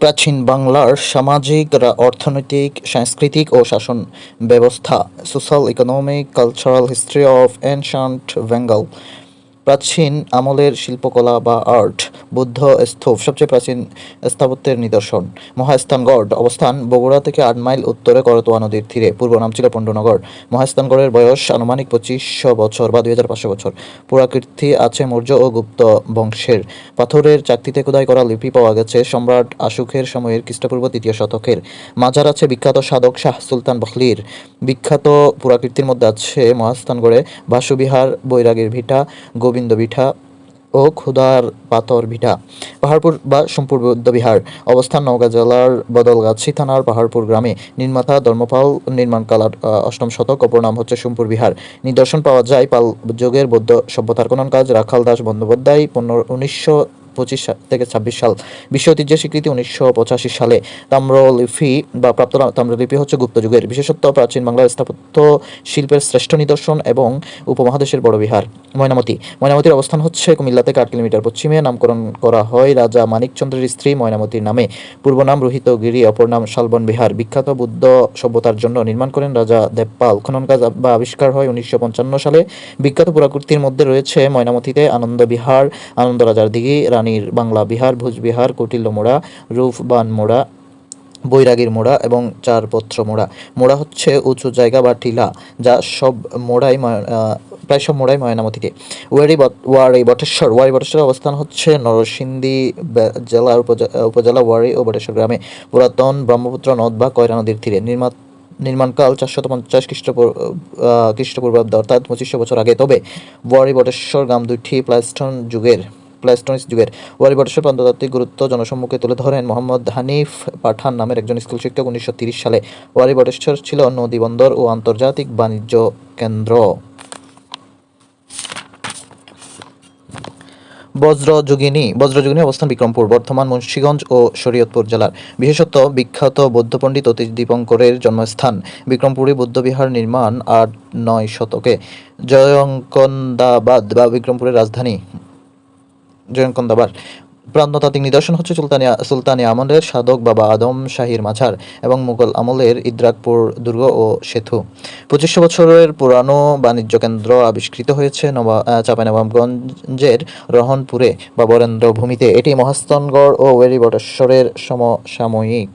প্রাচীন বাংলার সামাজিক অর্থনৈতিক, সাংস্কৃতিক ও শাসন ব্যবস্থা social economic cultural history of ancient Bengal প্রাচীন আমলের শিল্পকলা বা আর্ট, বুদ্ধ স্তূপ, সবচেয়ে প্রাচীন স্থাপত্যের নিদর্শন। মহাস্থানগড় অবস্থান বগুড়া থেকে আট মাইল উত্তরে করতোয়া নদীর তীরে। পূর্ব নাম ছিল পণ্ডনগর মহাস্থানগড়ের বয়স আনুমানিক পঁচিশশো বছর বা দুই হাজার পাঁচশো বছর। পুরাকীর্তি আছে মৌর্য ও গুপ্ত বংশের। পাথরের চাকতিতে খোদাই করা লিপি পাওয়া গেছে সম্রাট আশুকের সময়ের খ্রিস্টপূর্ব তৃতীয় শতকের। মাজার আছে বিখ্যাত সাধক শাহ সুলতান বখলির। বিখ্যাত পুরাকীর্তির মধ্যে আছে মহাস্থানগড়ে বাসুবিহার, বৈরাগীর ভিটা গোবিন্দ বিঠা ও ক্ষুদার পাথর ভিটা পাহাড়পুর বা সোমপুর বৌদ্ধবিহার অবস্থান নওগাঁ জেলার বদলগাছি থানার পাহাড়পুর গ্রামে। নির্মাতা ধর্মপাল নির্মাণ কালার অষ্টম শতক, অপর নাম হচ্ছে সোমপুর বিহার। নিদর্শন পাওয়া যায় পাল যুগের বৌদ্ধ সভ্যতার কোন কাজ। রাখাল দাস বন্দ্যোপাধ্যায় পনেরো, উনিশশো পঁচিশ থেকে ছাব্বিশ সাল বিশ্ব ঐতিহ্যের স্বীকৃতি উনিশশো পঁচাশি সালে। তাম্রলিপি বা প্রাপ্ত তাম্রলিপি হচ্ছে গুপ্ত যুগের। বিশেষত্ব, প্রাচীন বাংলার স্থাপত্য, শিল্পের শ্রেষ্ঠ নিদর্শন এবং উপমহাদেশের বড় বিহার, ময়নামতি। ময়নামতির অবস্থান হচ্ছে কুমিল্লা থেকে আট কিলোমিটার পশ্চিমে। নামকরণ করা হয় রাজা মানিকচন্দ্রের স্ত্রী ময়নামতির নামে। পূর্ব নাম রোহিতগিরি, অপর নাম শালবন বিহার। বিখ্যাত বুদ্ধ সভ্যতার জন্য নির্মাণ করেন রাজা দেবপাল। খনন কাজ বা আবিষ্কার হয় উনিশশো পঞ্চান্ন সালে। বিখ্যাত পুরাকীর্তির মধ্যে রয়েছে ময়নামতিতে আনন্দ বিহার, আনন্দ রাজার দিঘি রানীর বাংলা, বিহার, ভোজবিহার কৌটিল্য মোড়া, রূপবান মোড়া, বৈরাগীর মোড়া এবং চারপত্র মোড়া। মোড়া হচ্ছে উঁচু জায়গা বা টিলা যা সব মোড়াই প্রায় সব মোড়াই ময়নামতিতে ওয়ারি ওয়ারি বটেশ্বর, ওয়ারি বটেশ্বরের অবস্থান হচ্ছে নরসিংদী জেলার উপজেলা ওয়ারি ও বটেশ্বর গ্রামে। পুরাতন ব্রহ্মপুত্র নদ বা কয়রা নদীর তীরে। নির্মাত নির্মাণকাল চারশত পঞ্চাশ খ্রিস্টপূর্ব খ্রিস্টপূর্বাব্দ অর্থাৎ পঁচিশশো বছর আগে। তবে ওয়ারি বটেশ্বর গ্রাম দুইটি প্লাস্টন যুগের প্লাস্টনিস যুগের ওয়ারি বটেশ্বর প্রত্নতাত্ত্বিক গুরুত্ব জনসম্মুখে তুলে ধরেন মোহাম্মদ হানিফ পাঠান নামের একজন স্কুল শিক্ষক উনিশশো সালে ওয়ারি বটেশ্বর ছিল নদী বন্দর ও আন্তর্জাতিক বাণিজ্য কেন্দ্র। বজ্রযোগিনী বজ্রযোগিনী অবস্থান বিক্রমপুর বর্ধমান মুন্সিগঞ্জ ও শরীয়তপুর জেলার। বিশেষত বিখ্যাত বৌদ্ধ পণ্ডিত অতীশ দীপঙ্করের জন্মস্থান বিক্রমপুরী বৌদ্ধবিহার নির্মাণ আট নয় শতকে। জয়ঙ্কন্দাবাদ বা বিক্রমপুরের রাজধানী। জয়ঙ্কন্দাবার প্রত্নতাত্ত্বিক নিদর্শন হচ্ছে সুলতানিয়া, সুলতানি আমলের সাধক বাবা আদম শাহির মাঝার এবং মুঘল আমলের ইদ্রাকপুর দুর্গ ও সেতু। পঁচিশশো বছরের পুরানো বাণিজ্য কেন্দ্র আবিষ্কৃত হয়েছে নবা চাঁপাইনবাবগঞ্জের রহনপুরে বা বরেন্দ্র ভূমিতে এটি মহাস্তনগড় ও ওয়েরি বটেশ্বরের সমসাময়িক।